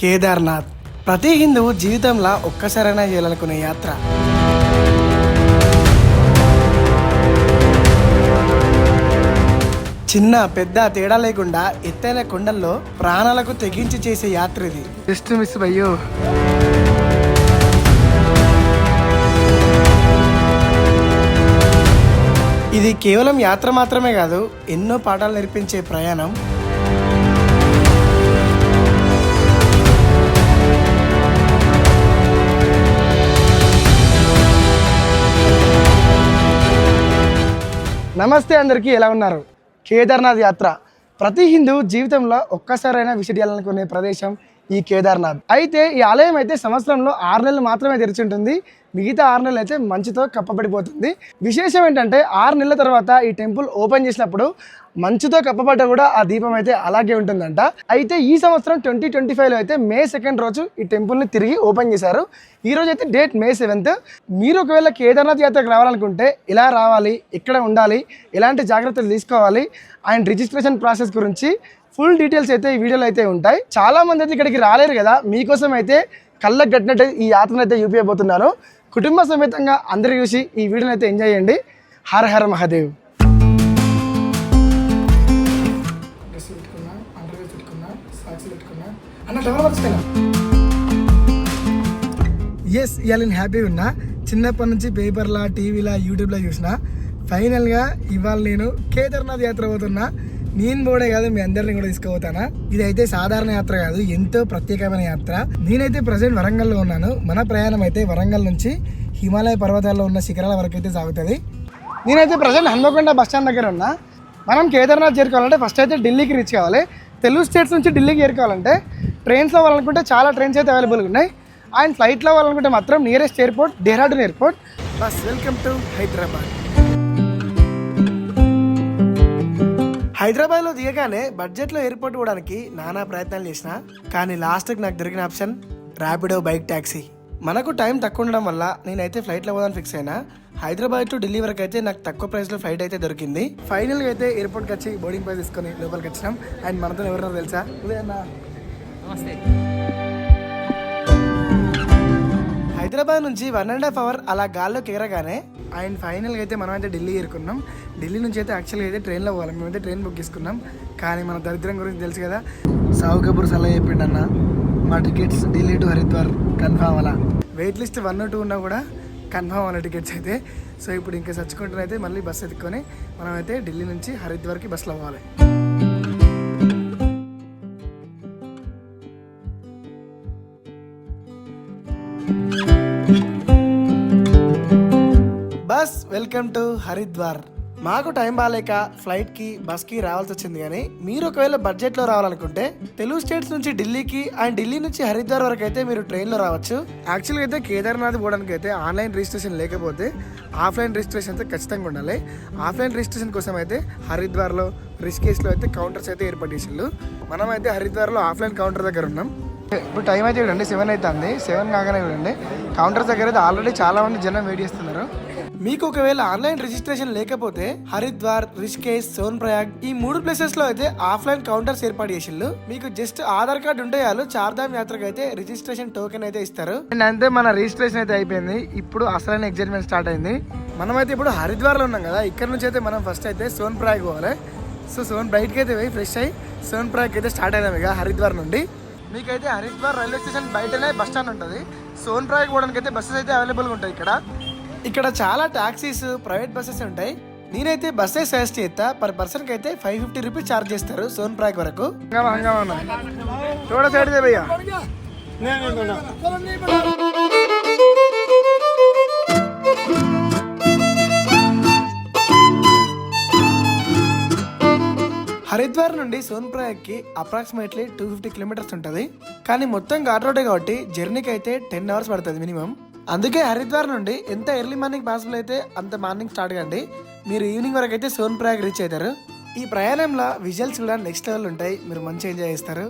కేదార్నాథ్. ప్రతి హిందువు జీవితంలో ఒక్కసారైనా చేయాలనుకునే యాత్ర. చిన్న పెద్ద తేడా లేకుండా ఎత్తైన కొండల్లో ప్రాణాలకు తెగించి చేసే యాత్ర ఇది. జస్ట్ మిస్ అయ్యో. ఇది కేవలం యాత్ర మాత్రమే కాదు ఎన్నో పాఠాలు నేర్పించే ప్రయాణం. నమస్తే అందరికీ ఎలా ఉన్నారు? కేదార్నాథ్ యాత్ర. ప్రతి హిందూ జీవితంలో ఒక్కసారైనా విజిట్ చేయాలనుకునే ప్రదేశం ఈ కేదార్నాథ్. అయితే ఈ ఆలయం అయితే సంవత్సరంలో ఆరు నెలలు మాత్రమే తెరిచి ఉంటుంది. మిగతా ఆరు నెలలు అయితే మంచుతో కప్పబడిపోతుంది. విశేషం ఏంటంటే ఆరు నెలల తర్వాత ఈ టెంపుల్ ఓపెన్ చేసినప్పుడు మంచుతో కప్పబడ్డ కూడా ఆ దీపం అయితే అలాగే ఉంటుందంట. అయితే ఈ సంవత్సరం ట్వంటీ ట్వంటీ ఫైవ్లో అయితే మే సెకండ్ రోజు ఈ టెంపుల్ని తిరిగి ఓపెన్ చేశారు. ఈ రోజు అయితే డేట్ మే సెవెంత్. మీరు ఒకవేళ కేదార్నాథ్ యాత్రకు రావాలనుకుంటే ఇలా రావాలి ఇక్కడ ఉండాలి ఎలాంటి జాగ్రత్తలు తీసుకోవాలి అండ్ రిజిస్ట్రేషన్ ప్రాసెస్ గురించి ఫుల్ డీటెయిల్స్ అయితే ఈ వీడియోలో అయితే ఉంటాయి. చాలా మంది అయితే ఇక్కడికి రాలేరు కదా. మీకోసం అయితే కళ్ళకు కట్టినట్టు ఈ యాత్రను అయితే చూపించబోతున్నాను కుటుంబ సమేతంగా అందరూ చూసి ఈ వీడియోని అయితే ఎంజాయ్ చేయండి. హర హర మహాదేవ్. ఎస్ ఇవాళ నేను హ్యాపీగా ఉన్నా. చిన్నప్పటి నుంచి పేపర్లా టీవీలా యూట్యూబ్లో చూసిన. ఫైనల్గా ఇవాళ నేను కేదార్నాథ్ యాత్ర పోతున్నా. నేను పోడే కాదు మీ అందరిని కూడా తీసుకుపోతానా? ఇదైతే సాధారణ యాత్ర కాదు ఎంతో ప్రత్యేకమైన యాత్ర. నేనైతే ప్రజెంట్ వరంగల్లో ఉన్నాను. మన ప్రయాణం అయితే వరంగల్ నుంచి హిమాలయ పర్వతాల్లో ఉన్న శిఖరాల వరకు అయితే సాగుతుంది. నేనైతే ప్రజెంట్ హన్మకొండ బస్ స్టాండ్ దగ్గర ఉన్నా. మనం కేదార్నాథ్ చేరుకోవాలంటే ఫస్ట్ అయితే ఢిల్లీకి రీచ్ కావాలి. తెలుగు స్టేట్స్ నుంచి ఢిల్లీకి చేరుకోవాలంటే ట్రైన్స్లో వాళ్ళనుకుంటే చాలా ట్రైన్స్ అయితే అవైలబుల్గా ఉన్నాయి. అండ్ ఫ్లైట్లో వాళ్ళనుకుంటే మాత్రం nearest airport Dehradun airport bus welcome to Hyderabad హైదరాబాద్లో దిగగానే బడ్జెట్లో ఎయిర్పోర్ట్ పోవడానికి నానా ప్రయత్నాలు చేసిన కానీ లాస్ట్కి నాకు దొరికిన ఆప్షన్ ర్యాపిడో బైక్ ట్యాక్సీ. మనకు టైం తక్కువ ఉండడం వల్ల నేనైతే ఫ్లైట్లో పోదాని ఫిక్స్ అయినా హైదరాబాద్ టు ఢిల్లీ వరకు అయితే నాకు తక్కువ ప్రైస్లో ఫ్లైట్ అయితే దొరికింది. ఫైనల్గా అయితే ఎయిర్పోర్ట్కి వచ్చి బోర్డింగ్ పై తీసుకొని లోపలికి వచ్చినాం. అండ్ మనతో ఎవరన్నా తెలుసా? ఉదయ్ నమస్తే. హైదరాబాద్ నుంచి వన్ అండ్ హాఫ్ అవర్ అలా గాల్లోకి ఎగరగానే అండ్ ఫైనల్గా అయితే మనం అయితే ఢిల్లీ ఎరుకున్నాం ఢిల్లీ నుంచి అయితే యాక్చువల్గా అయితే ట్రైన్లో పోవాలి. మేమైతే ట్రైన్ బుక్ చేసుకున్నాం. కానీ మన దరిద్రం గురించి తెలుసు కదా. సావు కపూర్ సలహా చెప్పిండన్న. మా tickets Delhi to Haridwar confirm అలా. వెయిట్ లిస్ట్ వన్ టూ ఉన్నా కూడా కన్ఫామ్ అవ్వాలి టికెట్స్ అయితే. సో ఇప్పుడు ఇంకా చచ్చుకుంటున్న అయితే మళ్ళీ బస్సు ఎత్తుకొని మనం అయితే ఢిల్లీ నుంచి హరిద్వార్కి బస్సులో పోవాలి. Welcome to Haridwar. మాకు టైం బాగాలేక ఫ్లైట్కి బస్కి రావాల్సి వచ్చింది కానీ మీరు ఒకవేళ బడ్జెట్లో రావాలనుకుంటే తెలుగు స్టేట్స్ నుంచి ఢిల్లీకి అండ్ ఢిల్లీ నుంచి హరిద్వార్ వరకు అయితే మీరు ట్రైన్లో రావచ్చు. యాక్చువల్గా అయితే కేదార్నాథ్ పోవడానికి అయితే ఆన్లైన్ రిజిస్ట్రేషన్ లేకపోతే ఆఫ్లైన్ రిజిస్ట్రేషన్ అయితే ఖచ్చితంగా ఉండాలి. ఆఫ్లైన్ రిజిస్ట్రేషన్ కోసం అయితే హరిద్వార్లో రిస్కేస్లో అయితే కౌంటర్స్ అయితే ఏర్పాటు చేసిండు మనం అయితే హరిద్వార్లో ఆఫ్లైన్ కౌంటర్ దగ్గర ఉన్నాం. ఇప్పుడు టైం అయితే చూడండి సెవెన్ అవుతుంది. సెవెన్ కాగానే చూడండి. కౌంటర్స్ దగ్గర అయితే ఆల్రెడీ చాలామంది జనం వెయిట్ చేస్తున్నారు. మీకు ఒకవేళ ఆన్లైన్ రిజిస్ట్రేషన్ లేకపోతే హరిద్వార్ రిషికేష్ సోన్ ప్రయాగ్ ఈ మూడు ప్లేసెస్లో అయితే ఆఫ్లైన్ కౌంటర్స్ ఏర్పాటు చేసిళ్ళు. మీకు జస్ట్ ఆధార్ కార్డు ఉంటే చాలు చార్ధామ్ యాత్రకు అయితే రిజిస్ట్రేషన్ టోకెన్ అయితే ఇస్తారు. అంతే మన రిజిస్ట్రేషన్ అయితే అయిపోయింది. ఇప్పుడు అసలైన ఎగ్జైట్మెంట్ స్టార్ట్ అయింది. మనం అయితే ఇప్పుడు హరిద్వార్లో ఉన్నాం కదా ఇక్కడ నుంచి అయితే మనం ఫస్ట్ అయితే సోన్ ప్రయాగ్ పోవాలి. సో సోన్ బయటకి అయితే పోయి ఫ్రెష్ అయ్యి సోన్ ప్రయాగ్ అయితే స్టార్ట్ అయినాం ఇక హరిద్వార్ నుండి. మీకైతే హరిద్వార్ రైల్వే స్టేషన్ బయటనే బస్ స్టాండ్ ఉంటుంది. సోన్ ప్రయాగ్ పోవడానికి అయితే బస్సెస్ అయితే అవైలబుల్గా ఉంటాయి ఇక్కడ. ఇక్కడ చాలా టాక్సీస్ ప్రైవేట్ బస్సెస్ ఉంటాయి. నేనైతే బస్సే సజెస్ట్ చేస్తా. పర్ పర్సన్కి అయితే ఫైవ్ ఫిఫ్టీ రూపీస్ చార్జ్ చేస్తారు సోన్ ప్రాగ్ వరకు. సైడ్ భయ్యా. హరిద్వార్ నుండి సోన్ప్రయాగ్కి అప్రాక్సిమేట్లీ టూ ఫిఫ్టీ కిలోమీటర్స్ ఉంటుంది. కానీ మొత్తం ఘాట్ రోడే కాబట్టి జర్నీకి అయితే టెన్ అవర్స్ పడుతుంది మినిమం. అందుకే హరిద్వార్ నుండి ఎంత ఎర్లీ మార్నింగ్ పాసిబుల్ అయితే అంత మార్నింగ్ స్టార్ట్ కండి. మీరు ఈవినింగ్ వరకు అయితే సోన్ప్రయాగ్ రీచ్ అవుతారు. ఈ ప్రయాణంలో విజువల్స్ కూడా నెక్స్ట్ లెవెల్ ఉంటాయి. మీరు మంచి ఎంజాయ్ చేస్తారు.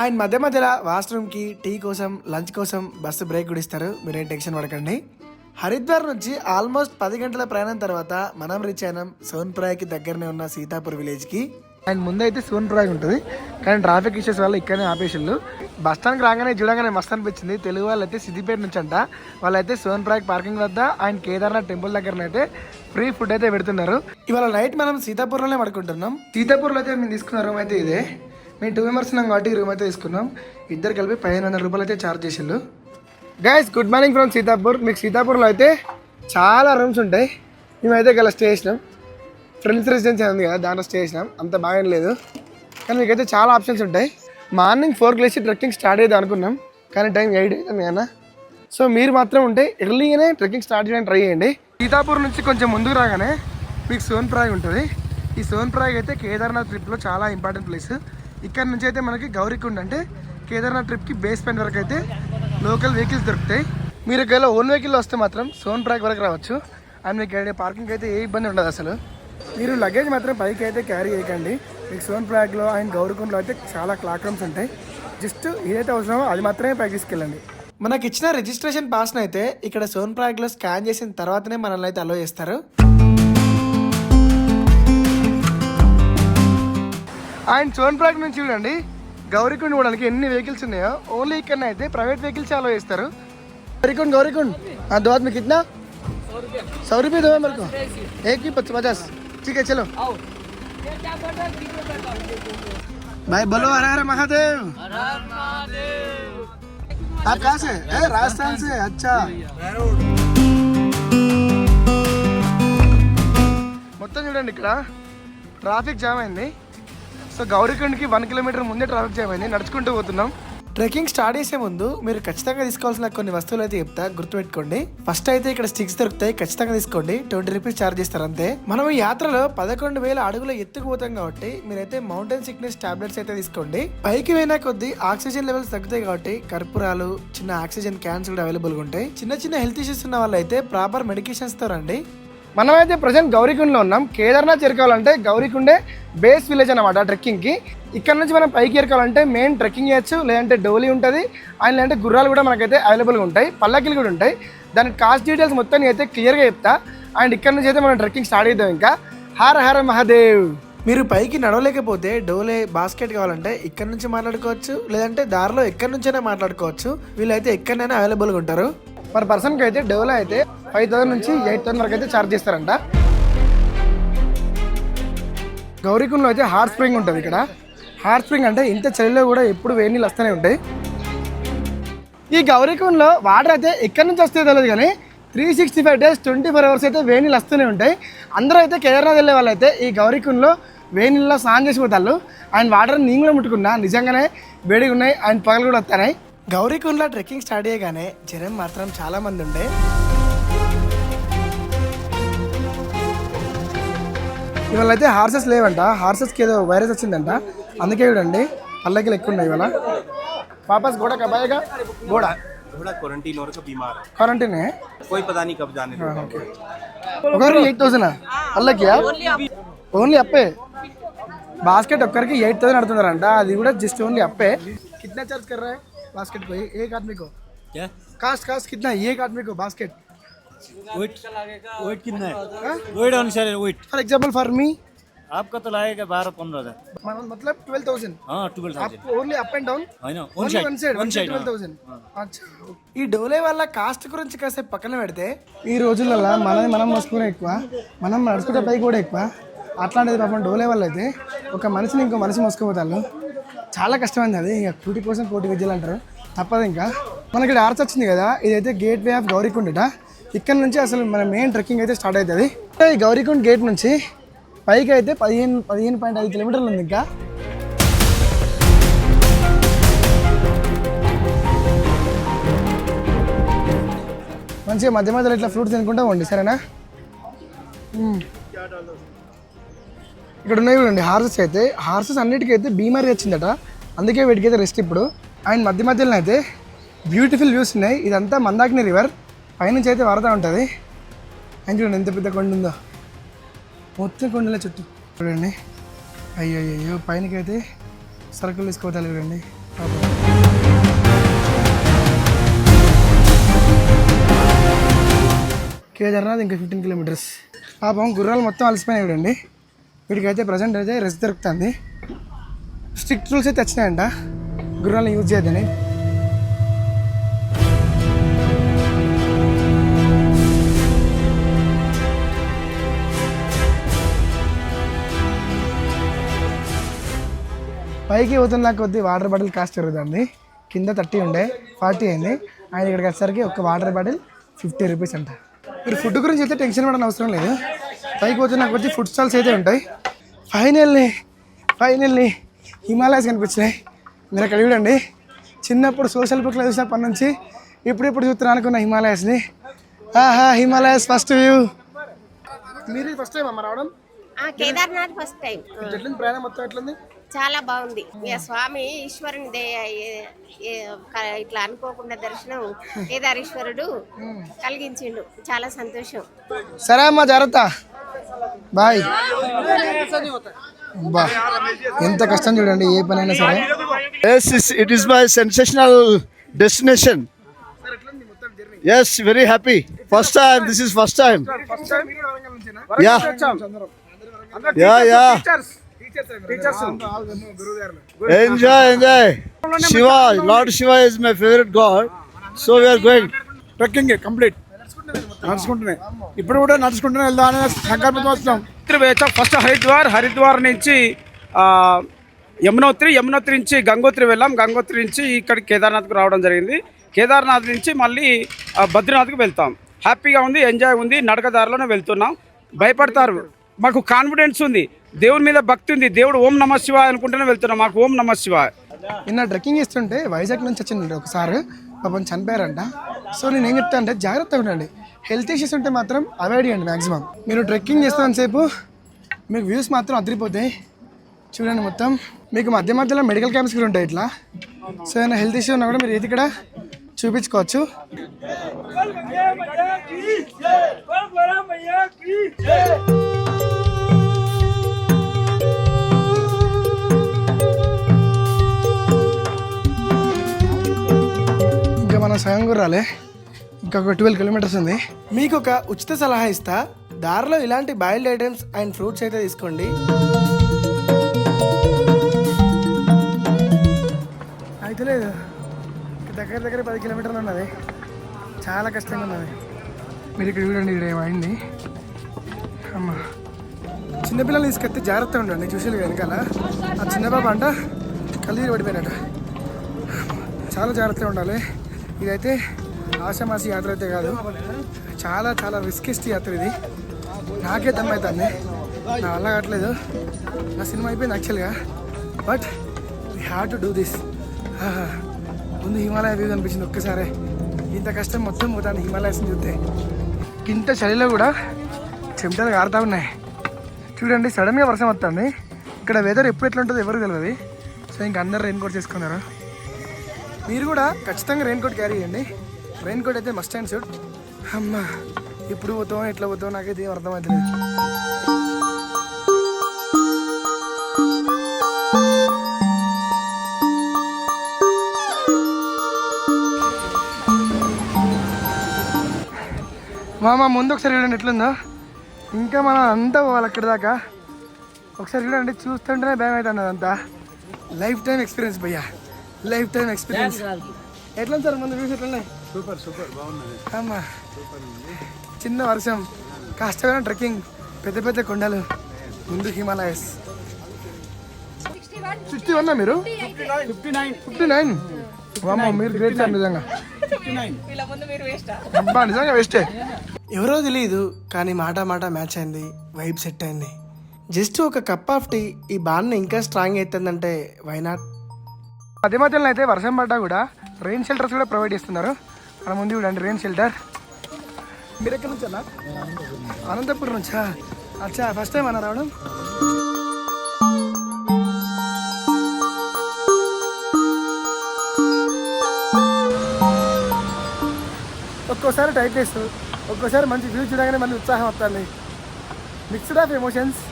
ఆయన మధ్య మధ్యలో వాష్రూమ్కి టీ కోసం లంచ్ కోసం బస్సు బ్రేక్ కూడా ఇస్తారు. మీరేం టెన్షన్ పడకండి. హరిద్వార్ నుంచి ఆల్మోస్ట్ పది గంటల ప్రయాణం తర్వాత మనం రీచ్ అయినాం సోన్ప్రాయ్కి దగ్గరనే ఉన్న సీతాపూర్ విలేజ్కి. అండ్ ముందైతే సోన్ప్రాయ్ ఉంటుంది. కానీ ట్రాఫిక్ ఇష్యూస్ వల్ల ఇక్కడనే ఆపేసిళ్ళు. బస్ స్టాండ్కి రాగానే చూడగానే మస్తు అనిపించింది. తెలుగు వాళ్ళు అయితే సిద్దిపేట నుంచి అంట వాళ్ళైతే సోన్ప్రాయ్ పార్కింగ్ వద్ద అండ్ కేదార్నాథ్ టెంపుల్ దగ్గరనైతే ఫ్రీ ఫుడ్ అయితే పెడుతున్నారు. ఇవాళ నైట్ మనం సీతాపూర్లోనే పడుకుంటున్నాం. సీతాపూర్లో అయితే మేము తీసుకున్న రూమ్ అయితే ఇదే. మేము టూ మెంబర్స్ ఉన్నాం కాబట్టి రూమ్ అయితే తీసుకున్నాం. ఇద్దరు కలిపి పదిహేను వందల రూపాయలు అయితే charge చేసిళ్ళు. Guys good morning from Sitapur మీకు సీతాపూర్లో అయితే చాలా రూమ్స్ ఉంటాయి. మేమైతే గల స్టే చేసినాం. ఫ్రెండ్స్ రెసిడెన్సీ ఉంది కదా దాంట్లో స్టే చేసినాం. అంత బాగా లేదు. కానీ మీకైతే చాలా ఆప్షన్స్ ఉంటాయి. మార్నింగ్ ఫోర్కి లేచి ట్రెక్కింగ్ స్టార్ట్ అయ్యేది అనుకున్నాం. కానీ టైం ఎయిట్ అవుతుంది కదా. సో మీరు మాత్రం ఉంటే ఎర్లీగానే ట్రెక్కింగ్ స్టార్ట్ చేయడానికి ట్రై చేయండి. సీతాపూర్ నుంచి కొంచెం ముందుకు రాగానే మీకు సోన్ప్రాగ్ ఉంటుంది. ఈ సోన్ప్రాయ్ అయితే కేదార్నాథ్ ట్రిప్లో చాలా ఇంపార్టెంట్ ప్లేస్ ఇక్కడ నుంచి అయితే మనకి గౌరీకుండ్ అంటే కేదార్నాథ్ ట్రిప్కి బేస్ పాయింట్ వరకు అయితే లోకల్ వెహికల్స్ దొరుకుతాయి. మీరు ఒకవేళ ఓన్ వెహికల్ వస్తే మాత్రం సోన్ సోన్ప్రాగ్ వరకు రావచ్చు. అండ్ మీకు ఇక్కడ పార్కింగ్ అయితే ఏ ఇబ్బంది ఉండదు అసలు. మీరు లగేజ్ మాత్రం పైకి అయితే క్యారీ చేయకండి. మీకు సోన్ సోన్ప్రాగ్లో అండ్ గౌరకుండలో అయితే చాలా క్లాక్ రూమ్స్ ఉంటాయి. జస్ట్ ఏదైతే అవసరమో అది మాత్రమే పైకి తీసుకెళ్ళండి. మనకి ఇచ్చిన రిజిస్ట్రేషన్ పాస్ను అయితే ఇక్కడ సోన్ప్రాగ్లో స్కాన్ చేసిన తర్వాతనే మనల్ని అయితే అలో చేస్తారు. అండ్ సోన్ప్రాగ్ నుంచి చూడండి. గౌరీకుండ్ పోవడానికి ఎన్ని వెహికల్స్ ఉన్నాయో ఓన్లీ ఇక్కడ అయితే ప్రైవేట్ వెహికల్స్ అలో చేస్తారు गौरीकुंड गौरीकुंड हाँ दो आदमी कितना सौ रुपये दो मेरे को एक ही पचास पचास ठीक है चलो भाई बोलो हर हर महादेव आप कहाँ से ए, राजस्थान से अच्छा మొత్తం చూడండి ఇక్కడ ట్రాఫిక్ జామ్ అయింది సో గౌరీకుండ్కి వన్ కిలోమీటర్ ముందే ట్రాఫిక్ జామ్ అయింది నడుచుకుంటూ పోతున్నాం. ట్రెక్కింగ్ స్టార్ట్ చేసే ముందు మీరు ఖచ్చితంగా తీసుకోవాల్సిన కొన్ని వస్తువులు అయితే చెప్తా గుర్తుపెట్టుకోండి. ఫస్ట్ అయితే ఇక్కడ స్టిక్స్ దొరుకుతాయి ఖచ్చితంగా తీసుకోండి. ట్వంటీ రూపీస్ ఛార్జ్ చేస్తారు అంతే. మనం ఈ యాత్రలో పదకొండు వేల అడుగుల ఎత్తుకుపోతాం కాబట్టి మీరైతే మౌంటైన్ సిక్నెస్ టాబ్లెట్స్ అయితే తీసుకోండి. పైకి పోయినా కొద్దీ ఆక్సిజన్ లెవెల్స్ తగ్గుతాయి కాబట్టి కర్పూరాలు చిన్న ఆక్సిజన్ క్యాన్స్ కూడా అవైలబుల్గా ఉంటాయి. చిన్న చిన్న హెల్త్ ఇష్యూస్ ఉన్న వాళ్ళు అయితే ప్రాపర్ మెడికేషన్స్తో రండి. మనమైతే ప్రజెంట్ గౌరీకుండలో ఉన్నాం. కేదార్నాథ్ చేరుకోవాలంటే గౌరీకుండే బేస్ విలేజ్ అనమాట ట్రెక్కింగ్కి. ఇక్కడ నుంచి మనం పైకి చేరుకోవాలంటే మెయిన్ ట్రెక్కింగ్ చేయొచ్చు లేదంటే డోలీ ఉంటుంది. అండ్ లేదంటే గుర్రాలు కూడా మనకైతే అవైలబుల్గా ఉంటాయి పల్లకిలు కూడా ఉంటాయి. దాని కాస్ట్ డీటెయిల్స్ మొత్తం అయితే క్లియర్గా చెప్తా. అండ్ ఇక్కడ నుంచి అయితే మనం ట్రెక్కింగ్ స్టార్ట్ అవుతాం ఇంకా. హర హర మహాదేవ్! మీరు పైకి నడవలేకపోతే డోలే బాస్కెట్ కావాలంటే ఇక్కడ నుంచి మాట్లాడుకోవచ్చు లేదంటే దారిలో ఎక్కడి నుంచైనా మాట్లాడుకోవచ్చు. వీళ్ళైతే ఎక్కడైనా అవైలబుల్గా ఉంటారు. పర్ పర్సన్కి అయితే డోలో అయితే ఫైవ్ థౌసండ్ నుంచి ఎయిట్ థౌసండ్ వరకు అయితే ఛార్జ్ చేస్తారంట. గౌరీకుండలో అయితే హార్ట్ స్ప్రింగ్ ఉంటుంది ఇక్కడ. హార్ట్ స్ప్రింగ్ అంటే ఇంత చలిలో కూడా ఎప్పుడు వేడి నీళ్ళు వస్తూనే ఉంటాయి. ఈ గౌరీకుండలో వాటర్ అయితే ఎక్కడి నుంచి వస్తే తెలియదు కానీ three sixty five days twenty four hours అయితే వేడి నీళ్ళు వస్తూనే ఉంటాయి. అందరూ అయితే కేదార్నాథ్ వెళ్ళే వాళ్ళు అయితే ఈ గౌరీకుండలో వేడి నీళ్ళలో స్నానం చేసి పోతారు. అండ్ వాటర్ నేను కూడా ముట్టుకున్నా. నిజంగానే వేడిగా ఉన్నాయి. అండ్ పగలు కూడా వస్తున్నాయి. గౌరీకుండ్ల ట్రెక్కింగ్ స్టార్ట్ అయ్యగానే జనం మాత్రం చాలా మంది ఉండే. ఇవాళ అయితే హార్సెస్ లేవంట. హార్సెస్కి ఏదో వైరస్ వచ్చిందంట. అందుకే చూడండి అల్లకి ఎక్కువ ఉన్నాయి ఇవాళ. పాపస్ గోడ కబాయగా గోడ. ఒకరికి ఎయిట్ థౌసండ్? అల్లకియా ఓన్లీ అప్పే. బాస్కెట్ ఒక్కరికి ఎయిట్ థౌసండ్ అడుతున్నారంట అది కూడా జస్ట్ ఓన్లీ అప్పే. కిట్నా చార్జ్ కర్రా? बास्केट को एक एक आदमी को क्या कास्ट कास्ट कितना है एक आदमी को बास्केट वेट वेट कितना है वेट अनुसार है weight for example for me आपका तो लागेगा बारह पंद्रह हजार मतलब ट्वेल्व थाउजेंड हाँ ट्वेल्व आप ఓన్లీ అప్ అండ్ డౌన్ है ना only one side one side twelve thousand ఈ డోలే వల్ల కాస్ట్ గురించి కాసేపు పక్కన పెడితే ఈ రోజులలో మనది మనం మోసుకునే ఎక్కువ మనం నడుచుకుంటే పైకి కూడా ఎక్కువ అట్లాంటిది పాపం డోలే వల్ల అయితే ఒక మనిషిని ఇంకో మనిషి మోసుకుపోతారు చాలా కష్టమైంది అది. ఇక కూటి కోసం కోటి విద్యలు అంటారు. తప్పదు ఇంకా. మనకి ఇక్కడ ఆర్చ్ వచ్చింది కదా ఇదైతే గేట్ వే ఆఫ్ గౌరీకుండట ఇక్కడ నుంచి అసలు మన మెయిన్ ట్రెక్కింగ్ అయితే స్టార్ట్ అవుతుంది. ఈ గౌరీకుండ్ గేట్ నుంచి పైకి అయితే పదిహేను పదిహేను పాయింట్ ఐదు కిలోమీటర్లు ఉంది ఇంకా. మంచిగా మధ్య మధ్యలో ఇట్లా ఫ్రూట్స్ తినుకుంటా ఉండి సరేనా? ఇక్కడ ఉన్నాయి చూడండి హార్సెస్ అయితే. హార్సెస్ అన్నిటికీ అయితే బీమారీ వచ్చిందట. అందుకే వీటికైతే రెస్ట్ ఇప్పుడు. అండ్ మధ్య మధ్యలో అయితే బ్యూటిఫుల్ వ్యూస్ ఉన్నాయి. ఇదంతా మందాకిని రివర్ పైనుంచి అయితే వరద ఉంటుంది. అండ్ చూడండి ఎంత పెద్ద కొండ ఉందో. మొత్తం కొండలే చుట్టూ. చూడండి. అయ్యో అయ్యో పైనకైతే సరుకులు తీసుకోవాలి చూడండి. పాపం. కేదార్నాథ్ ఇంకా ఫిఫ్టీన్ కిలోమీటర్స్ పాపం గుర్రాలు మొత్తం అలసిపోయినాయి చూడండి. వీటికైతే ప్రజెంట్ అయితే రెస్ట్ దొరుకుతుంది. స్ట్రిక్ట్ రూల్స్ అయితే వచ్చినాయంట. గుర్రాలను యూజ్ చేయదని పైకి పోతున్న కొద్దీ వాటర్ బాటిల్ కాస్ట్ జరుగుతుంది. కింద థర్టీ ఉండే ఫార్టీ అయింది. ఆయన ఇక్కడికి వచ్చేసరికి ఒక వాటర్ బాటిల్ ఫిఫ్టీ రూపీస్ అంట. మీరు ఫుడ్ గురించి అయితే టెన్షన్ పడని అవసరం లేదు. పైకి పోతున్న కొద్ది ఫుడ్ స్టాల్స్ అయితే ఉంటాయి. ఫైనల్లీ ఫైనల్లీ హిమాలయస్ కనిపించినాయి. మీరు అక్కడ చూడండి. చిన్నప్పుడు సోషల్ బుక్లో చూసినప్పటి నుంచి ఇప్పుడు ఇప్పుడు చూస్తున్నా అనుకున్న హిమాలయస్ని. ఆహా హిమాలయస్ ఫస్ట్ వ్యూ మీరు ఫస్ట్ టైం అమ్మ రావడం? ఆ కేదార్నాథ్ ఫస్ట్ టైం ఎట్లుంది ప్రయాణం మొత్తం ఎట్లుంది? చాలా బాగుంది. ఇక స్వామి ఈశ్వరుని ఇట్లా అనుకోకుండా దర్శనం కేదారేశ్వరుడు కలిగించిండు. చాలా సంతోషం. సరే అమ్మా జాగ్రత్త. బాయ్. ఎంత కష్టం చూడండి ఏ పని అయినా సరే it is my sensational destination yes very happy first time this is first time enjoy enjoy Shiva lord Shiva is my favourite god so we are going trekking complete నడుచుకుంటున్నాయి. ఇప్పుడు కూడా నడుచుకుంటూనే వెళ్దామని సంకల్పంతో వస్తున్నాం. ఫస్ట్ హరిద్వార్ హరిద్వార్ నుంచి యమునోత్రి యమునోత్రి నుంచి గంగోత్రి వెళ్ళాం. గంగోత్రి నుంచి ఇక్కడ కేదార్నాథ్కు రావడం జరిగింది. కేదార్నాథ్ నుంచి మళ్ళీ బద్రీనాథ్కి వెళ్తాం. హ్యాపీగా ఉంది ఎంజాయ్ ఉంది నడక దారిలోనే వెళ్తున్నాం. భయపడతారు. మాకు కాన్ఫిడెన్స్ ఉంది. దేవుని మీద భక్తి ఉంది. దేవుడు ఓం నమ శివాయ అనుకుంటూనే వెళ్తున్నాం. మాకు ఓం నమ శివాయ. నిన్న ట్రెక్కింగ్ చేస్తుంటే వైజాగ్ నుంచి వచ్చింది ఒకసారి పాపం చనిపోయారంట. సో నేను ఏం చెప్తా అంటే జాగ్రత్తగా ఉండండి. హెల్త్ ఇష్యూస్ ఉంటే మాత్రం అవాయిడ్ చేయండి మ్యాక్సిమం మీరు ట్రెక్కింగ్ చేస్తున్నంతసేపు మీకు వ్యూస్ మాత్రం అదిరిపోతాయి. చూడండి మొత్తం. మీకు మధ్య మధ్యలో మెడికల్ క్యాంప్స్ కూడా ఉంటాయి ఇట్లా. సో ఏమైనా హెల్త్ ఇష్యూ ఉన్నా కూడా మీరు ఇది ఇక్కడ చూపించుకోవచ్చు. ఇంకా మనం సగం కూడా రాలే ఇంకా ఒక ట్వెల్వ్ కిలోమీటర్స్ ఉంది. మీకు ఒక ఉచిత సలహా ఇస్తా. దారిలో ఇలాంటి బాయిల్డ్ ఐటమ్స్ అండ్ ఫ్రూట్స్ అయితే తీసుకోండి. అయితే లేదు. దగ్గర దగ్గర పది కిలోమీటర్లు ఉన్నది. చాలా కష్టంగా ఉన్నది. మీరు ఇక్కడ చూడండి ఇక్కడ ఏమైంది? అమ్మ. చిన్నపిల్లలు తీసుకెళ్తే జాగ్రత్తగా ఉండండి చూసేది వెనకాల. ఆ చిన్న బాబు అంట కళ్ళు పడిపోయినట్టు చాలా జాగ్రత్తగా ఉండాలి. ఇదైతే ఆషామాసి యాత్ర అయితే కాదు. చాలా చాలా రిస్కిస్ట్ యాత్ర ఇది. నాకే దమ్మవుతుంది నా వల్ల కావట్లేదు. నా సినిమా అయిపోయింది యాక్చువల్గా but we have to do this ముందు హిమాలయ వ్యూ కనిపించింది ఒక్కసారే. ఇంత కష్టం మొత్తం పోతాను హిమాలయస్ని చూస్తే. ఇంత చలిలో కూడా చెమటలు కారుతూ ఉన్నాయి. చూడండి సడన్గా వర్షం వస్తుంది. ఇక్కడ వెదర్ ఎప్పుడు ఎట్లా ఉంటుందో ఎవరు తెలియదు సో ఇంక అందరు రెయిన్ కోట్ చేసుకున్నారు. మీరు కూడా ఖచ్చితంగా రెయిన్ కోట్ క్యారీ చేయండి. రెయిన్ కోట్ అయితే మస్ట్ అండ్ షుడ్ అమ్మా ఇప్పుడు పోతాం ఎట్లా పోతాం నాకైతే ఏం అర్థమవుతలేదు మామ ముందు ఒకసారి చూడండి ఎట్లుందో. ఇంకా మనం అంతా పోవాలి అక్కడి దాకా. ఒకసారి చూడండి చూస్తుంటేనే భయం అవుతుంది అదంతా లైఫ్ టైం ఎక్స్పీరియన్స్ భయ్యా లైఫ్ టైం ఎక్స్పీరియన్స్ ఎట్లా సార్ ముందు వ్యూస్ ఎట్లా సూపర్ సూపర్. బాగున్నది అమ్మా చిన్న వర్షం కష్టమైన ట్రెక్కింగ్ పెద్ద పెద్ద కొండలు ముందు హిమాలయస్. సిక్స్టీ వన్నా మీరు? ఫిఫ్టీ నైన్ నైన్ మీరు గ్రేట్ సార్ నిజంగా. అబ్బా నిజంగా వేస్టే. ఎవరో తెలియదు కానీ మాట మాట మ్యాచ్ అయింది వైబ్ సెట్ అయింది. జస్ట్ ఒక కప్ ఆఫ్ టీ ఈ బాన్ని ఇంకా స్ట్రాంగ్ అవుతుందంటే వైనాట్ మధ్య మధ్యలో అయితే వర్షం పడ్డా కూడా రెయిన్ షెల్టర్స్ కూడా ప్రొవైడ్ చేస్తున్నారు. మన ముందు చూడండి రెయిన్ షెల్టర్ మీరు ఎక్కడి నుంచి అన్నా? అనంతపురం నుంచా? అచ్చా ఫస్ట్ టైం అన్నా రావడం? ఒక్కోసారి టైట్నెస్ ఒక్కోసారి మంచి వ్యూ చూడగానే మళ్ళీ ఉత్సాహం వస్తుంది. మిక్స్డ్ ఆఫ్ ఎమోషన్స్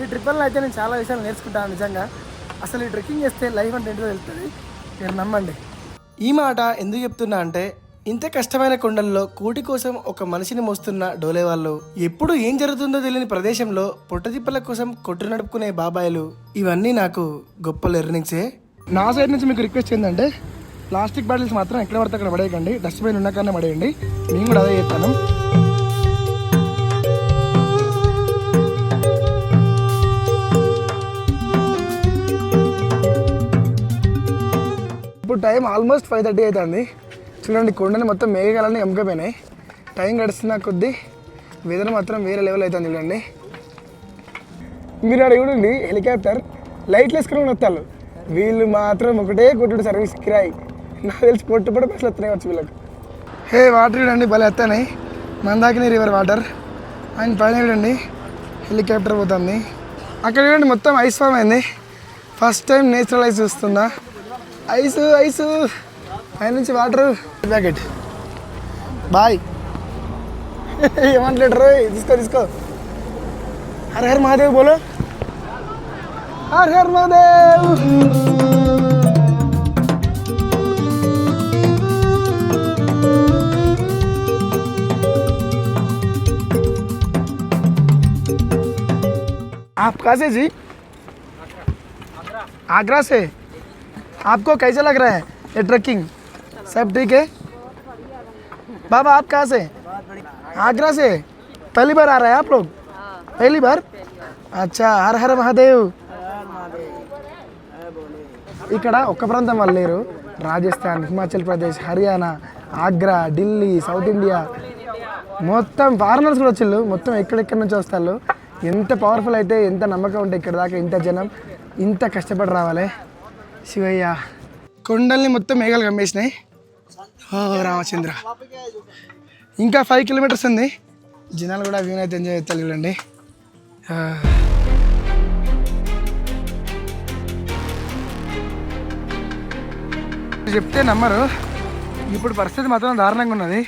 ఈ ట్రిప్పుల్లో అయితే నేను చాలా విషయాలు నేర్చుకుంటాను నిజంగా. అసలు ఈ ట్రెక్కింగ్ చేస్తే లైఫ్ అంటే ఏంటో తెలుస్తుంది. మీరు నమ్మండి. ఈ మాట ఎందుకు చెప్తున్నా అంటే ఇంత కష్టమైన కొండల్లో కూటి కోసం ఒక మనిషిని మోస్తున్న డోలే వాళ్ళు ఎప్పుడు ఏం జరుగుతుందో తెలియని ప్రదేశంలో పొట్టదిప్పల కోసం కొట్టు నడుపుకునే బాబాయిలు. ఇవన్నీ నాకు గొప్ప లెర్నింగ్సే నా సైడ్ నుంచి మీకు రిక్వెస్ట్ ఏంటంటే ప్లాస్టిక్ బాటిల్స్ మాత్రం ఎక్కడ పడితే అక్కడ పడేయకండి. డస్ట్బిన్ ఉన్న కానీ పడేయండి. నేను కూడా అదే చేస్తాను. ఇప్పుడు టైం ఆల్మోస్ట్ ఫైవ్ థర్టీ అవుతుంది. చూడండి కొండని మొత్తం మేఘాలన్నీ ఎంకపోయినాయి టైం గడుస్తున్న కొద్దీ వెదర్ మాత్రం వేరే లెవెల్ అవుతుంది చూడండి. మీరు అక్కడ చూడండి హెలికాప్టర్ లైట్లు వేసుకుని వస్తారు వీళ్ళు మాత్రం ఒకటే కొట్టుడు సర్వీస్ కిరాయి. నాకు తెలిసి పొట్టు పొట్టు బస్సులు వస్తున్నాయి వచ్చి వీళ్ళకి. హే వాటర్ చూడండి భలే వస్తున్నాయి. మందాకిని రివర్ వాటర్ అండ్ పైన చూడండి హెలికాప్టర్ పోతుంది. అక్కడ చూడండి మొత్తం ఐస్ ఫామ్ అయింది. ఫస్ట్ టైం నేచురల్ ఐస్ చూస్తుందా ఐసు ఐసు పైన నుంచి వాటర్ ప్యాకెట్ బాయ్ ఏమంటలేటరు తీసుకో తీసుకో హర్ హర్ మహాదేవ్ బోలో హర్ హర్ మహాదేవ్ आप कहाँ से जी आगरा से आपको कैसा लग रहा है ये ट्रैकिंग सब ठीक है बाबा आप कहाँ से आगरा से पहली बार आ रहे हैं आप लोग पहली बार अच्छा हर हर महादेव ఇక్కడ ఒక్క ప్రాంతం వాళ్ళు లేరు రాజస్థాన్ హిమాచల్ ప్రదేశ్ హర్యానా ఆగ్రా ఢిల్లీ సౌత్ ఇండియా మొత్తం ఫారినర్స్ కూడా వచ్చిళ్ళు మొత్తం ఎక్కడెక్కడి నుంచి వస్తారు ఎంత పవర్ఫుల్ అయితే ఎంత నమ్మకం ఉంటే ఇక్కడ దాకా ఇంత జనం ఇంత కష్టపడి రావాలి శివయ్య కొండల్ని మొత్తం మేఘాలు కమ్మేసినాయి ఓ రామచంద్ర. ఇంకా ఫైవ్ కిలోమీటర్స్ ఉంది. జనాలు కూడా వ్యూ అయితే ఎంజాయ్ చేస్తారు చూడండి. చెప్తే నమ్మరు. ఇప్పుడు పరిస్థితి మాత్రం దారుణంగా ఉన్నది.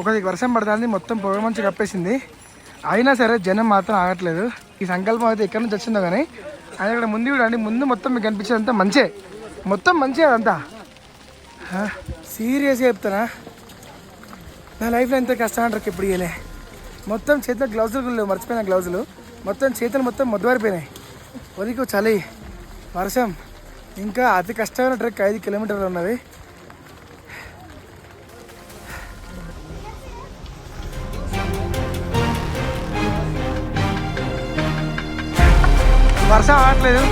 ఒక వర్షం పడుతుంది మొత్తం పొగ మంచి కప్పేసింది. అయినా సరే జనం మాత్రం ఆగట్లేదు. ఈ సంకల్పం అయితే ఎక్కడి నుంచి వచ్చిందో కానీ అది ఇక్కడ ముందు చూడండి ముందు మొత్తం మీకు కనిపించేదంతా మంచే. మొత్తం మంచి అదంతా. సీరియస్గా చెప్తానా నా లైఫ్లో ఎంత కష్టం అంటారు ఇప్పుడు ఇయ్యలే. మొత్తం చేతిలో గ్లౌజులు లేవు మర్చిపోయిన గ్లౌజులు మొత్తం చేతులు మొత్తం మొద్దుబారిపోయినాయి వరకు చలి. వర్షం. ఇంకా అతి కష్టమైన ట్రెక్ ఐదు కిలోమీటర్లు ఉన్నది. వర్షం ఆగట్లేదు.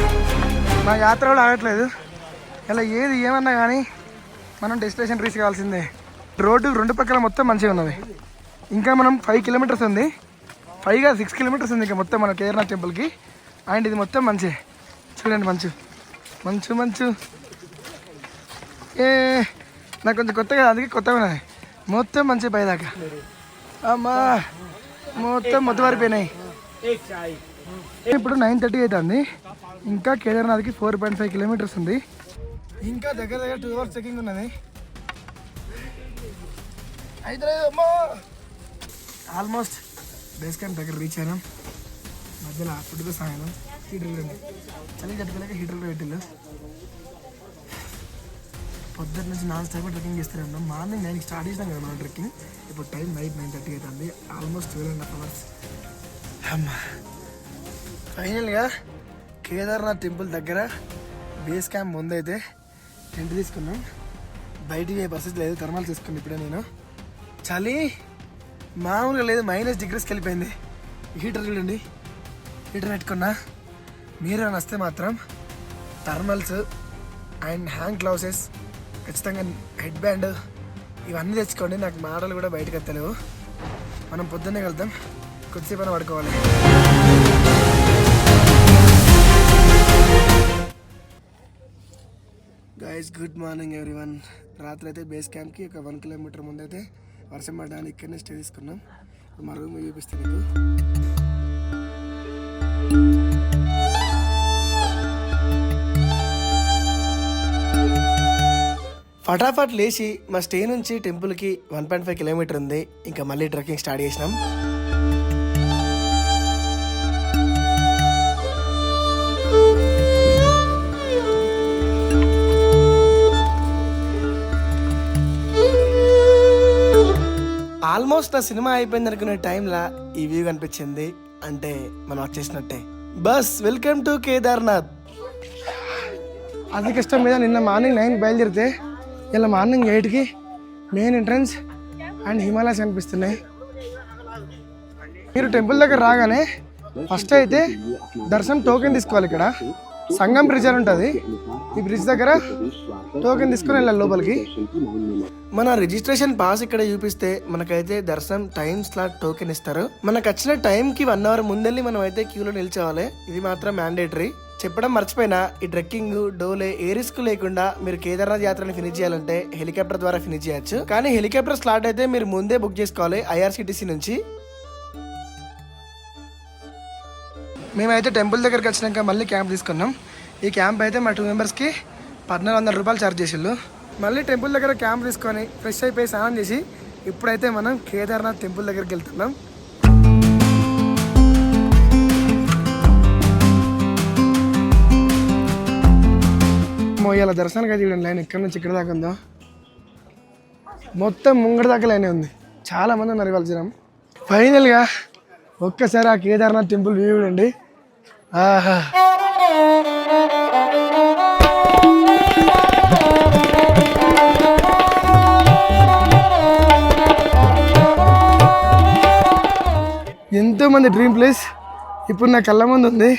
నా యాత్ర కూడా ఆగట్లేదు. ఇలా ఏది ఏమన్నా కానీ మనం డెస్టినేషన్ రీచ్ కావాల్సిందే. రోడ్డు రెండు పక్కల మొత్తం మంచిగా ఉన్నది. ఇంకా మనం ఫైవ్ కిలోమీటర్స్ ఉంది. ఫైవ్గా సిక్స్ కిలోమీటర్స్ ఉంది ఇంకా మొత్తం మన కేదార్నాథ్ టెంపుల్కి అండ్ ఇది మొత్తం మంచి. చూడండి మంచు. మంచు మంచు. ఏ నాకు కొంచెం కొత్తగా అందుకే కొత్తగా ఉన్నది. మొత్తం మంచి పైదాకా. అమ్మా మొత్తం మొత్తం పారిపోయినాయి ఇప్పుడు నైన్ థర్టీ అవుతుంది ఇంకా కేదార్నాథ్కి ఫోర్ పాయింట్ ఫైవ్ కిలోమీటర్స్ ఉంది. ఇంకా దగ్గర దగ్గర టూ అవర్స్ చెకింగ్ ఉన్నది. అయితే ఆల్మోస్ట్ బేస్ క్యాంప్ దగ్గర రీచ్ అయినాం. మధ్యలో ఫుడ్తో సాయనం హీటర్ ఉంది. చలి కట్టుకోలేక హీటర్లు పెట్టిల్లు. పొద్దున్న నుంచి నాన్ స్టాప్ ట్రెక్కింగ్ చేస్తూనే ఉన్నాం. మార్నింగ్ నైన్కి స్టార్ట్ చేసినాం కదా మనం ట్రెక్కింగ్ ఇప్పుడు టైం నైట్ నైన్ థర్టీ అవుతుంది. Almost twelve and half hours అమ్మా. ఫైనల్గా కేదార్నాథ్ టెంపుల్ దగ్గర బేస్ క్యాంప్ ముందైతే టెంట్ తీసుకున్నాం. బయటికి బస్సెస్ పరిస్థితి లేదు థర్మాల్ తీసుకున్నాను ఇప్పుడే నేను. చలి మామూలుగా లేదు మైనస్ డిగ్రీస్కి వెళ్ళిపోయింది. హీటర్ చూడండి. హీటర్ పెట్టుకున్నా. మీరు అని వస్తే మాత్రం థర్మల్స్ అండ్ హ్యాండ్ గ్లౌసెస్ ఖచ్చితంగా హెడ్ బ్యాండ్ ఇవన్నీ తెచ్చుకోండి. నాకు మాటలు కూడా బయటకు వస్తలేవు మనం పొద్దున్నే వెళ్తాం కొద్దిసేపు అయినా పడుకోవాలి. Guys good morning everyone. రాత్రి అయితే బేస్ క్యాంప్కి ఒక వన్ కిలోమీటర్ ముందు అయితే వర్షం పడడానికి ఇక్కడనే స్టే తీసుకున్నాం. మా రూమ్ చూపిస్తాను మీకు. ఫటాఫట్ లేచి మా స్టే నుంచి టెంపుల్కి వన్ పాయింట్ ఫైవ్ కిలోమీటర్ ఉంది. ఇంకా మళ్ళీ ట్రెక్కింగ్ స్టార్ట్ చేసినాం. ఆల్మోస్ట్ నా సినిమా అయిపోయింది అనుకునే టైంలో ఈ వ్యూ కనిపించింది. అంటే మనం వచ్చేసినట్టే బస్ వెల్కమ్ టు కేదార్నాథ్. అది కష్టం మీద నిన్న మార్నింగ్ నైన్ బయలుదేరితే ఇలా మార్నింగ్ ఎయిట్కి మెయిన్ ఎంట్రన్స్ అండ్ హిమాలయస్ కనిపిస్తున్నాయి. మీరు టెంపుల్ దగ్గర రాగానే ఫస్ట్ అయితే దర్శనం టోకెన్ తీసుకోవాలి ఇక్కడ. సంగం బ్రిడ్జ్ అని ఉంటుంది. ఈ బ్రిడ్జ్ దగ్గర టోకెన్ తీసుకుని వెళ్ళాలి లోపలికి. మన రిజిస్ట్రేషన్ పాస్ ఇక్కడ చూపిస్తే మనకైతే దర్శనం టైం స్లాట్ టోకెన్ ఇస్తారు. మనకు వచ్చిన టైం కి వన్ అవర్ ముందెళ్ళి మనం అయితే క్యూలో నిల్చోవాలి. ఇది మాత్రం మ్యాండేటరీ చెప్పడం మర్చిపోయినా ఈ ట్రెక్కింగ్ డోలే ఏ రిస్క్ లేకుండా మీరు కేదార్నాథ్ యాత్రని ఫినిష్ చేయాలంటే హెలికాప్టర్ ద్వారా ఫినిష్ చేయొచ్చు. కానీ హెలికాప్టర్ స్లాట్ అయితే మీరు ముందే బుక్ చేసుకోవాలి ఐఆర్సిటీసీ నుంచి. మేమైతే టెంపుల్ దగ్గరికి వచ్చినాక మళ్ళీ క్యాంప్ తీసుకున్నాం. ఈ క్యాంప్ అయితే మా టూ మెంబర్స్కి పద్నాలుగు వందల రూపాయలు ఛార్జ్ చేసిళ్ళు. మళ్ళీ టెంపుల్ దగ్గర క్యాంప్ తీసుకొని ఫ్రెష్ అయిపోయి స్నానం చేసి ఇప్పుడైతే మనం కేదార్నాథ్ టెంపుల్ దగ్గరికి వెళ్తున్నాం. ఇలా దర్శనానికి అయితే చూడండి లైన్ ఎక్కడి నుంచి ఇక్కడ దాకా ఉందో. మొత్తం ముంగడి దాకా లైనే ఉంది. చాలా మంది ఉన్నారు ఇవాళ జనం. ఫైనల్గా ఒక్కసారి ఆ కేదార్నాథ్ టెంపుల్ వ్యూ చూడండి. ఆహా. ఎంతోమంది డ్రీమ్ ప్లేస్. ఇప్పుడు నా కళ్ళ ముందు ఉంది.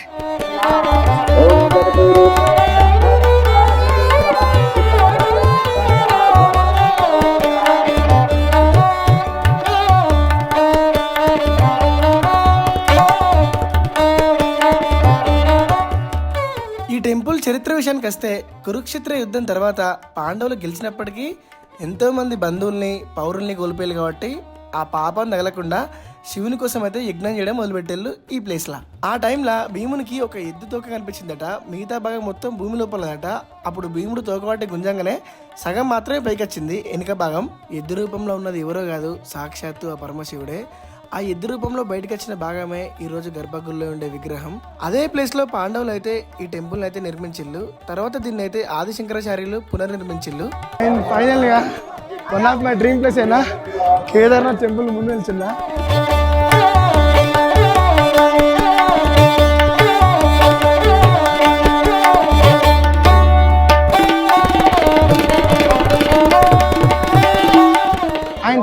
ఈ చరిత్ర విషయానికి వస్తే కురుక్షేత్ర యుద్ధం తర్వాత పాండవులు గెలిచినప్పటికీ ఎంతోమంది బంధువుల్ని పౌరుల్ని కోల్పోయారు కాబట్టి ఆ పాపం తగలకుండా శివుని కోసం అయితే యజ్ఞం చేయడం మొదలుపెట్టారు ఈ ప్లేస్లో ఆ టైంలో భీమునికి ఒక ఎద్దు తోక కనిపించిందట. మిగతా భాగం మొత్తం భూమి లోపలదట. అప్పుడు భీముడు తోకవాటి గుంజంగానే సగం మాత్రమే పైకి వచ్చింది. వెనుక భాగం ఎద్దు రూపంలో ఉన్నది ఎవరో కాదు సాక్షాత్తు ఆ పరమశివుడే. ఆ ఎద్దు రూపంలో బయటకు వచ్చిన భాగమే ఈ రోజు గర్భగుడిలో ఉండే విగ్రహం. అదే ప్లేస్లో పాండవులు అయితే ఈ టెంపుల్ అయితే నిర్మించిల్లు. తర్వాత దీన్ని అయితే ఆది శంకరాచార్యులు పునర్నిర్మించిల్లు. ఫైనల్గా one of my dream place అయినా కేదార్నాథ్ టెంపుల్ ముందు వెళ్తున్నా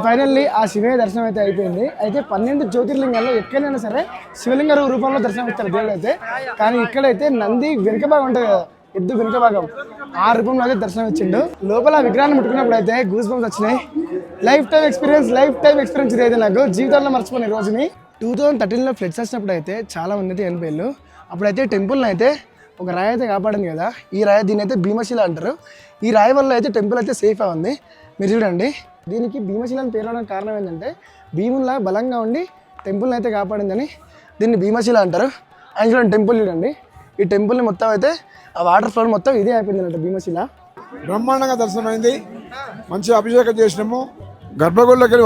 ఫైనల్లీ ఆ శివయ్య దర్శనం అయితే అయిపోయింది. అయితే పన్నెండు జ్యోతిర్లింగాల్లో ఎక్కడైనా సరే శివలింగ రూపంలో దర్శనం ఇస్తారు దేవుడు అయితే. కానీ ఇక్కడైతే నంది వెనుక భాగం ఉంటుంది కదా ఎద్దు వెనుక భాగం. ఆ రూపంలో అయితే దర్శనం ఇచ్చిండు. లోపల విగ్రహాన్ని ముట్టుకున్నప్పుడు అయితే గూస్ బంప్స్ వచ్చినాయి. Life time experience life time experience ఇది అయితే నాకు. జీవితంలో మర్చిపోయిన ఈ రోజుని టూ థౌజండ్ థర్టీన్లో ఫ్లడ్స్ వచ్చినప్పుడు అయితే చాలా మంది అయితే చనిపోయారు అప్పుడైతే టెంపుల్ని అయితే ఒక రాయి అయితే కాపాడింది కదా. ఈ రాయి దీని అయితే భీమశిల అంటారు. ఈ రాయి వల్ల అయితే టెంపుల్ అయితే సేఫ్ ఉంది. మీరు చూడండి. దీనికి భీమశిల అని పేరు రావడానికి కారణం ఏంటంటే భీముల్లా బలంగా ఉండి టెంపుల్ని అయితే కాపాడిందని దీన్ని భీమశిల అంటారు. అండ్ చూడండి టెంపుల్ చూడండి. ఈ టెంపుల్ని మొత్తం అయితే ఆ వాటర్ ఫ్లో మొత్తం ఇదే అయిపోయింది అంటే భీమశిల. బ్రహ్మాండంగా దర్శనమైంది. మంచి అభిషేకం చేసినాము. గర్భగుడిలోకి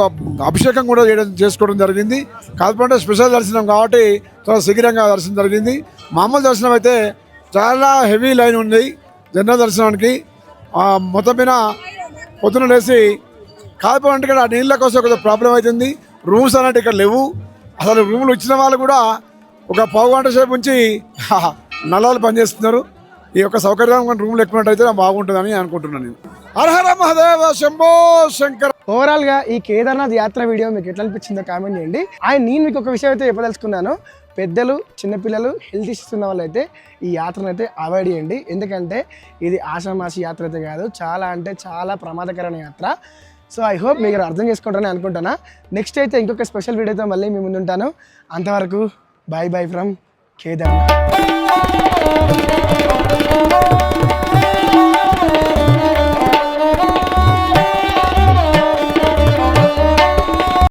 అభిషేకం కూడా చేయడం చేసుకోవడం జరిగింది. కాకపోతే స్పెషల్ దర్శనం కాబట్టి చాలా శీఘ్రంగా దర్శనం జరిగింది. మామూలు దర్శనం అయితే చాలా హెవీ లైన్ ఉంది జనరల్ దర్శనానికి. మొత్తం మీద పొద్దున లేచి కాకపోతే ఇక్కడ నీళ్ళ కోసం కొంచెం ప్రాబ్లం అవుతుంది. రూమ్స్ అన్నట్టు ఇక్కడ లేవు. అసలు రూములు ఇచ్చిన వాళ్ళు కూడా ఒక పావు గంట సేపు ఉంచి నల్లాలు పనిచేస్తున్నారు ఈ యొక్క సౌకర్యం రూమ్లు ఎక్కున్నట్టయితే బాగుంటుందని అనుకుంటున్నాను నేను. అర్హర మహదేవ శంభో శంకర్. ఓవరాల్గా ఈ కేదార్నాథ్ యాత్ర వీడియో మీకు ఎట్లా అనిపించిందో కామెంట్ చేయండి. ఆయన నేను మీకు ఒక విషయం అయితే చెప్పదలుచుకున్నాను. పెద్దలు చిన్నపిల్లలు హెల్త్ ఇష్యూస్ ఉన్న వాళ్ళు అయితే ఈ యాత్రను అయితే అవాయిడ్ చేయండి. ఎందుకంటే ఇది ఆషామాసి యాత్ర అయితే కాదు. చాలా అంటే చాలా ప్రమాదకరమైన యాత్ర. సో ఐ హోప్ మీరు అర్థం చేసుకుంటారని అనుకుంటున్నా. నెక్స్ట్ అయితే ఇంకొక స్పెషల్ వీడియోతో మళ్ళీ మీ ముందు ఉంటాను అంతవరకు బాయ్ బాయ్ ఫ్రమ్ కేదార్నాథ్.